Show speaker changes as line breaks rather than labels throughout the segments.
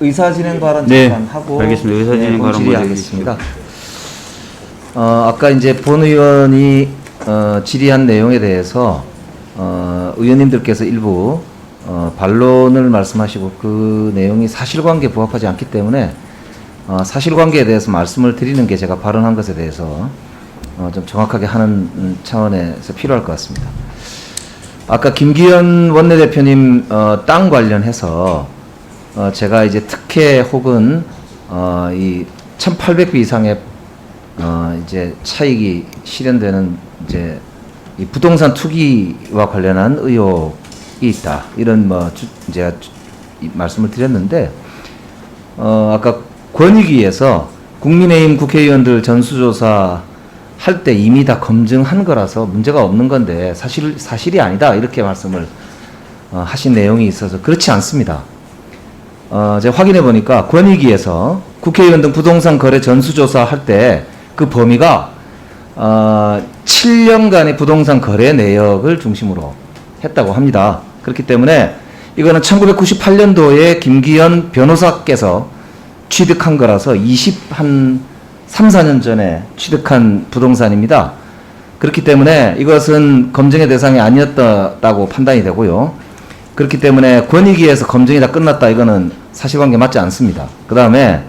의사 진행 발언
네,
잠깐 하고
알겠습니다. 의사 진행 발언 먼저
질의하겠습니다. 어, 아까 이제 본 의원이 어, 질의한 내용에 대해서 어, 의원님들께서 일부 어, 반론을 말씀하시고 그 내용이 사실관계 부합하지 않기 때문에 어, 사실관계에 대해서 말씀을 드리는 게 제가 발언한 것에 대해서 어, 좀 정확하게 하는 음, 차원에서 필요할 것 같습니다. 아까 김기현 원내대표님 어, 땅 관련해서 어, 제가 이제 특혜 혹은 어, 이 1,800배 이상의 어, 이제 차익이 실현되는 이제 이 부동산 투기와 관련한 의혹이 있다 이런 뭐 주, 제가 주, 이 말씀을 드렸는데 어, 아까 권익위에서 국민의힘 국회의원들 전수조사 할 때 이미 다 검증한 거라서 문제가 없는 건데 사실 사실이 아니다 이렇게 말씀을 어, 하신 내용이 있어서 그렇지 않습니다. 어, 제가 확인해 보니까 권익위에서 국회의원 등 부동산 거래 전수조사 할 때 그 범위가 어, 7년간의 부동산 거래 내역을 중심으로 했다고 합니다. 그렇기 때문에 이거는 1998년도에 김기현 변호사께서 취득한 거라서 20 한 3, 4년 전에 취득한 부동산입니다. 그렇기 때문에 이것은 검증의 대상이 아니었다고 판단이 되고요. 그렇기 때문에 권익위에서 검증이 다 끝났다 이거는 사실관계 맞지 않습니다. 그 다음에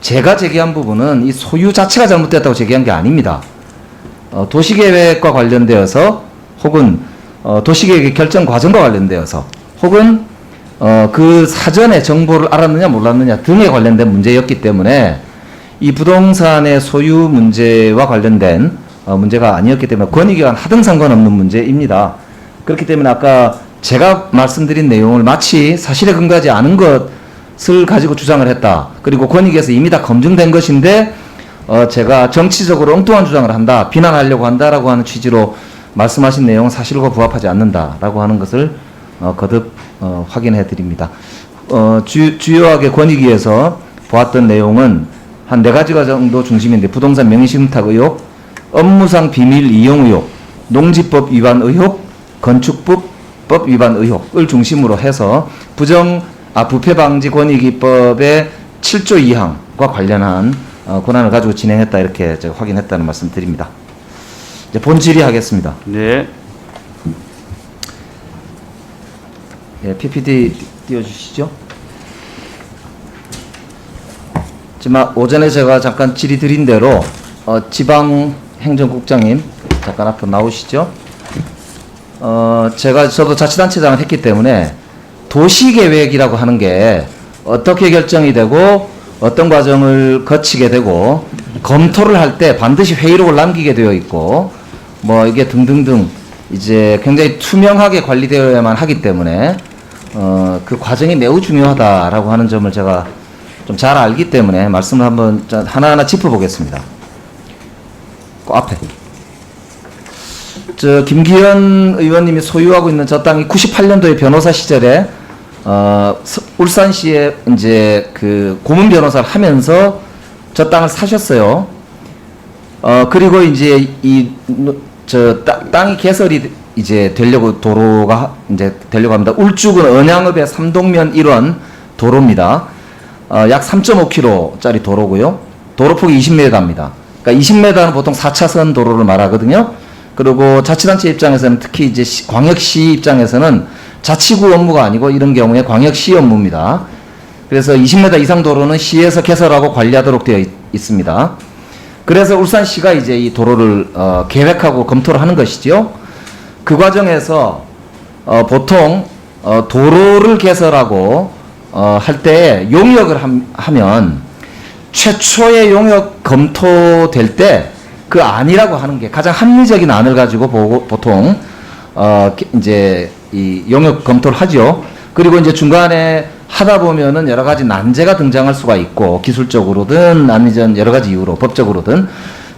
제가 제기한 부분은 이 소유 자체가 잘못됐다고 제기한 게 아닙니다. 어, 도시계획과 관련되어서 혹은 어, 도시계획의 결정 과정과 관련되어서 혹은 어, 그 사전에 정보를 알았느냐 몰랐느냐 등에 관련된 문제였기 때문에 이 부동산의 소유 문제와 관련된 어, 문제가 아니었기 때문에 권익위와 하등 상관없는 문제입니다. 그렇기 때문에 아까 제가 말씀드린 내용을 마치 사실에 근거하지 않은 것을 가지고 주장을 했다. 그리고 권익위에서 이미 다 검증된 것인데 어, 제가 정치적으로 엉뚱한 주장을 한다, 비난하려고 한다라고 하는 취지로 말씀하신 내용은 사실과 부합하지 않는다라고 하는 것을 어, 거듭 어, 확인해 드립니다. 어, 주, 주요하게 권익위에서 보았던 내용은 한 네 가지가 정도 중심인데 부동산 명의신탁 의혹, 업무상 비밀 이용 의혹, 농지법 위반 의혹, 건축법 위반 의혹을 중심으로 해서 부정 아 부패 방지 권익위법의 7조 2항과 관련한 어, 권한을 가지고 진행했다 이렇게 제가 확인했다는 말씀 드립니다. 이제 본 질의하겠습니다.
네.
예, PPT 띄워주시죠. 지금 오전에 제가 잠깐 질의 드린 대로 어, 지방 행정국장님 잠깐 앞으로 나오시죠. 어, 제가 저도 자치단체장을 했기 때문에 도시계획이라고 하는 게 어떻게 결정이 되고 어떤 과정을 거치게 되고 검토를 할 때 반드시 회의록을 남기게 되어 있고 뭐 이게 등등등 이제 굉장히 투명하게 관리되어야만 하기 때문에 어, 그 과정이 매우 중요하다라고 하는 점을 제가 좀 잘 알기 때문에 말씀을 한번 자- 하나하나 짚어보겠습니다. 그 앞에. 저 김기현 의원님이 소유하고 있는 저 땅이 98년도에 변호사 시절에 어, 서- 울산시에 이제 그 고문 변호사를 하면서 저 땅을 사셨어요. 어 그리고 이제 이저 땅이 개설이 이제 되려고 도로가 하- 이제 되려고 합니다. 울주군 언양읍의 삼동면 일원 도로입니다. 어, 약 3.5km짜리 도로고요. 도로폭이 20m입니다. 그러니까 20m는 보통 4차선 도로를 말하거든요. 그리고 자치단체 입장에서는 특히 이제 시- 광역시 입장에서는 자치구 업무가 아니고 이런 경우에 광역시 업무입니다. 그래서 20m 이상 도로는 시에서 개설하고 관리하도록 되어 있, 있습니다. 그래서 울산시가 이제 이 도로를 어, 계획하고 검토를 하는 것이죠. 그 과정에서 어, 보통 어, 도로를 개설하고 어, 할 때 용역을 함- 하면 최초의 용역 검토될 때 그 안이라고 하는 게 가장 합리적인 안을 가지고 보고 보통 어 기- 이제 이 용역 검토를 하죠. 그리고 이제 중간에 하다 보면은 여러 가지 난제가 등장할 수가 있고 기술적으로든 아니면 여러 가지 이유로 법적으로든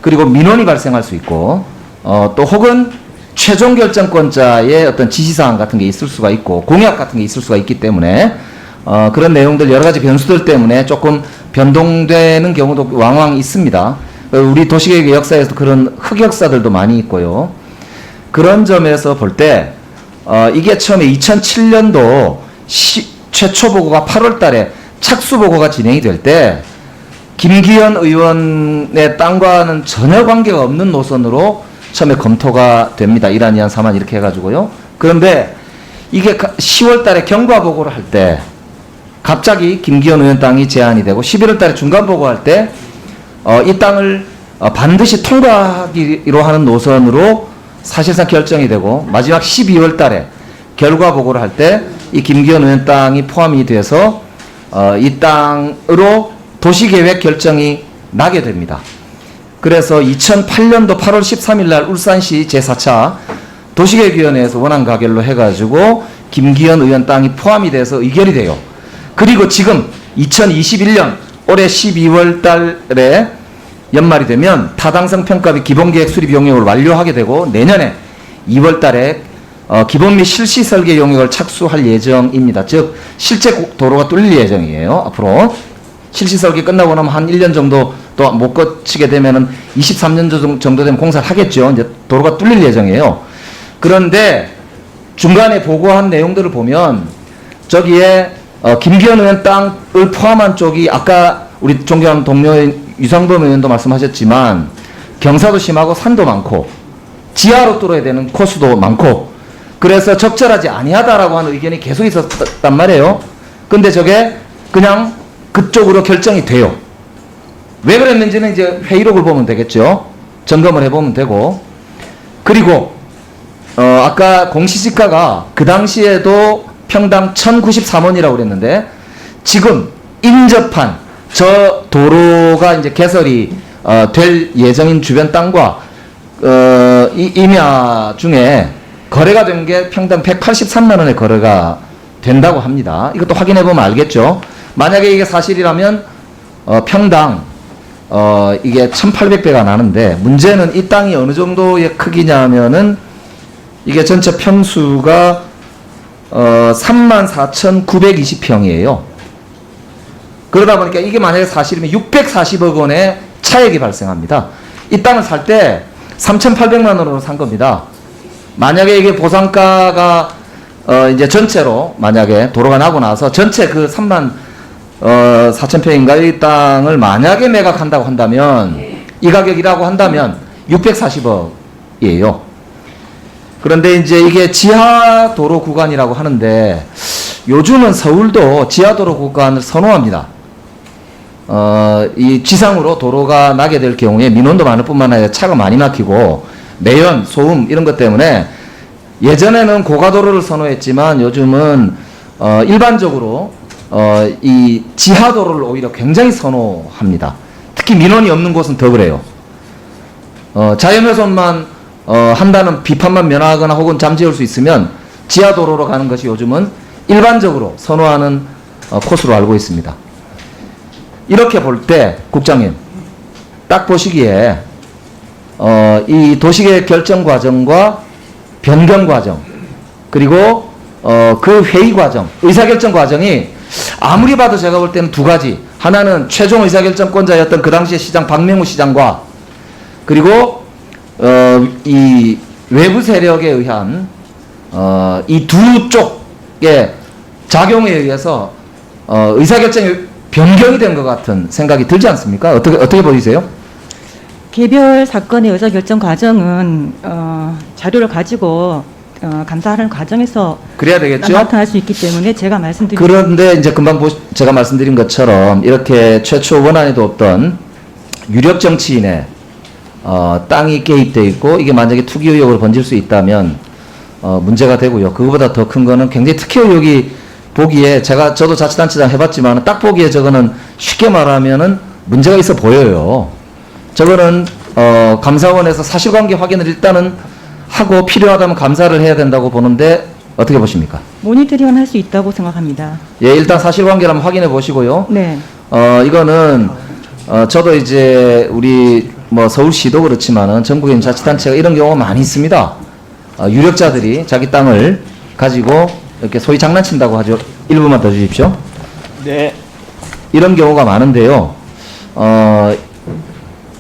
그리고 민원이 발생할 수 있고 어 또 혹은 최종 결정권자의 어떤 지시사항 같은 게 있을 수가 있고 공약 같은 게 있을 수가 있기 때문에 어, 그런 내용들 여러 가지 변수들 때문에 조금 변동되는 경우도 왕왕 있습니다. 어, 우리 도시계획 역사에서 그런 흑역사들도 많이 있고요. 그런 점에서 볼 때, 어, 이게 처음에 2007년도 시, 최초 보고가 8월 달에 착수 보고가 진행이 될 때 김기현 의원의 땅과는 전혀 관계가 없는 노선으로 처음에 검토가 됩니다. 이란, 이안, 사만 이렇게 해가지고요. 그런데 이게 10월 달에 경과 보고를 할 때 갑자기 김기현 의원 땅이 제한이 되고 11월 달에 중간 보고할 때 어, 이 땅을 어, 반드시 통과하기로 하는 노선으로 사실상 결정이 되고 마지막 12월 달에 결과 보고를 할 때 이 김기현 의원 땅이 포함이 돼서 어, 이 땅으로 도시계획 결정이 나게 됩니다. 그래서 2008년도 8월 13일 날 울산시 제4차 도시계획위원회에서 원안 가결로 해가지고 김기현 의원 땅이 포함이 돼서 의결이 돼요. 그리고 지금 2021년 올해 12월 달에 연말이 되면 타당성 평가비 기본계획 수립 용역을 완료하게 되고 내년에 2월 달에 어, 기본 및 실시 설계 용역을 착수할 예정입니다. 즉 실제 고- 도로가 뚫릴 예정이에요. 앞으로 실시 설계 끝나고 나면 한 1년 정도 또 못 거치게 되면은 23년 정- 정도 되면 공사를 하겠죠. 이제 도로가 뚫릴 예정이에요. 그런데 중간에 보고한 내용들을 보면 저기에 어, 김기현 의원 땅을 포함한 쪽이 아까 우리 존경하는 동료인 유상범 의원도 말씀하셨지만 경사도 심하고 산도 많고 지하로 뚫어야 되는 코스도 많고 그래서 적절하지 아니하다라고 하는 의견이 계속 있었단 말이에요. 근데 저게 그냥 그쪽으로 결정이 돼요. 왜 그랬는지는 이제 회의록을 보면 되겠죠. 점검을 해보면 되고 그리고 어, 아까 공시지가가 그 당시에도 평당 1,093원이라고 그랬는데 지금 인접한 저 도로가 이제 개설이 어, 될 예정인 주변 땅과 어, 이 임야 중에 거래가 된 게 평당 183만 원의 거래가 된다고 합니다. 이것도 확인해 보면 알겠죠. 만약에 이게 사실이라면 어, 평당 어, 이게 1,800배가 나는데 문제는 이 땅이 어느 정도의 크기냐면은 이게 전체 평수가 어, 34,920평이에요. 그러다 보니까 이게 만약에 사실이면 640억 원의 차액이 발생합니다. 이 땅을 살 때 3,800만 원으로 산 겁니다. 만약에 이게 보상가가 어, 이제 전체로 만약에 도로가 나고 나서 전체 그 3만 어, 4천 평인가 이 땅을 만약에 매각한다고 한다면 이 가격이라고 한다면 640억이에요. 그런데 이제 이게 지하 도로 구간이라고 하는데 요즘은 서울도 지하 도로 구간을 선호합니다. 어, 이 지상으로 도로가 나게 될 경우에 민원도 많을 뿐만 아니라 차가 많이 막히고 매연, 소음 이런 것 때문에 예전에는 고가도로를 선호했지만 요즘은 어, 일반적으로 어, 이 지하도로를 오히려 굉장히 선호합니다. 특히 민원이 없는 곳은 더 그래요. 어, 자연훼손만 어, 한다는 비판만 면하거나 혹은 잠재울 수 있으면 지하도로로 가는 것이 요즘은 일반적으로 선호하는 어, 코스로 알고 있습니다. 이렇게 볼 때 국장님 딱 보시기에 어, 이 도시계획 결정 과정과 변경 과정 그리고 어, 그 회의 과정 의사결정 과정이 아무리 봐도 제가 볼 때는 두 가지 하나는 최종 의사결정권자였던 그 당시의 시장 박명우 시장과 그리고 어, 이 외부 세력에 의한 어, 이 두 쪽의 작용에 의해서 어, 의사결정이 변경이 된 것 같은 생각이 들지 않습니까? 어떻게 어떻게 보이세요?
개별 사건의 의사결정 과정은 어, 자료를 가지고 어, 감사하는 과정에서
그래야 되겠죠?
나타날 수 있기 때문에 제가 말씀드린
그런데 이제 금방 보, 제가 말씀드린 것처럼 이렇게 최초 원안에도 없던 유력 정치인의 어, 땅이 개입돼 있고 이게 만약에 투기 의혹으로 번질 수 있다면 어, 문제가 되고요. 그거보다 더 큰 거는 굉장히 특혜 의혹이 보기에 제가 저도 자치단체장 해봤지만 딱 보기에 저거는 쉽게 말하면은 문제가 있어 보여요. 저거는 어, 감사원에서 사실관계 확인을 일단은 하고 필요하다면 감사를 해야 된다고 보는데 어떻게 보십니까?
모니터링은 할 수 있다고 생각합니다.
예, 일단 사실관계를 한번 확인해 보시고요.
네.
어, 이거는, 어, 저도 이제 우리 뭐 서울시도 그렇지만은 전국에 있는 자치단체가 이런 경우가 많이 있습니다. 어, 유력자들이 자기 땅을 가지고 이렇게 소위 장난친다고 하죠. 일부만 더 주십시오.
네.
이런 경우가 많은데요. 어,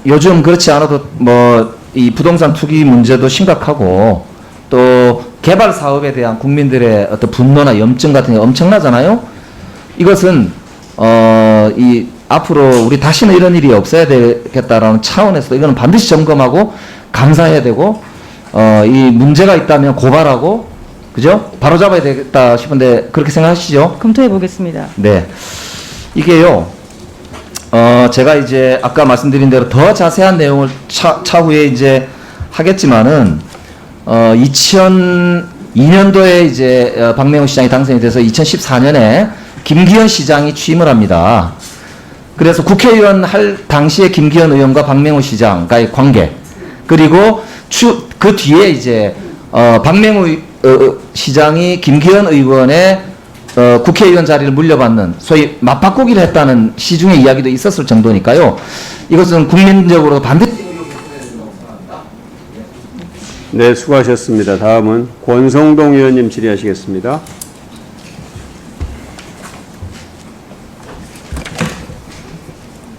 요즘 그렇지 않아도 뭐 이 부동산 투기 문제도 심각하고 또 개발 사업에 대한 국민들의 어떤 분노나 염증 같은 게 엄청나잖아요. 이것은 어, 이 앞으로 우리 다시는 이런 일이 없어야 되겠다라는 차원에서 이거는 반드시 점검하고 감사해야 되고 어, 이 문제가 있다면 고발하고 그죠? 바로 잡아야 되겠다 싶은데 그렇게 생각하시죠?
검토해 보겠습니다.
네. 이게요, 어, 제가 이제 아까 말씀드린 대로 더 자세한 내용을 차, 차후에 이제 하겠지만은, 어, 2002년도에 이제 어, 박명호 시장이 당선이 돼서 2014년에 김기현 시장이 취임을 합니다. 그래서 국회의원 할 당시에 김기현 의원과 박명호 시장과의 관계 그리고 추, 그 뒤에 이제 어, 박명호 의- 어, 어, 시장이 김기현 의원의 어, 국회의원 자리를 물려받는 소위 맞바꾸기를 했다는 시중의 이야기도 있었을 정도니까요. 이것은 국민적으로 반드시
네, 수고하셨습니다. 다음은 권성동 의원님 질의하시겠습니다.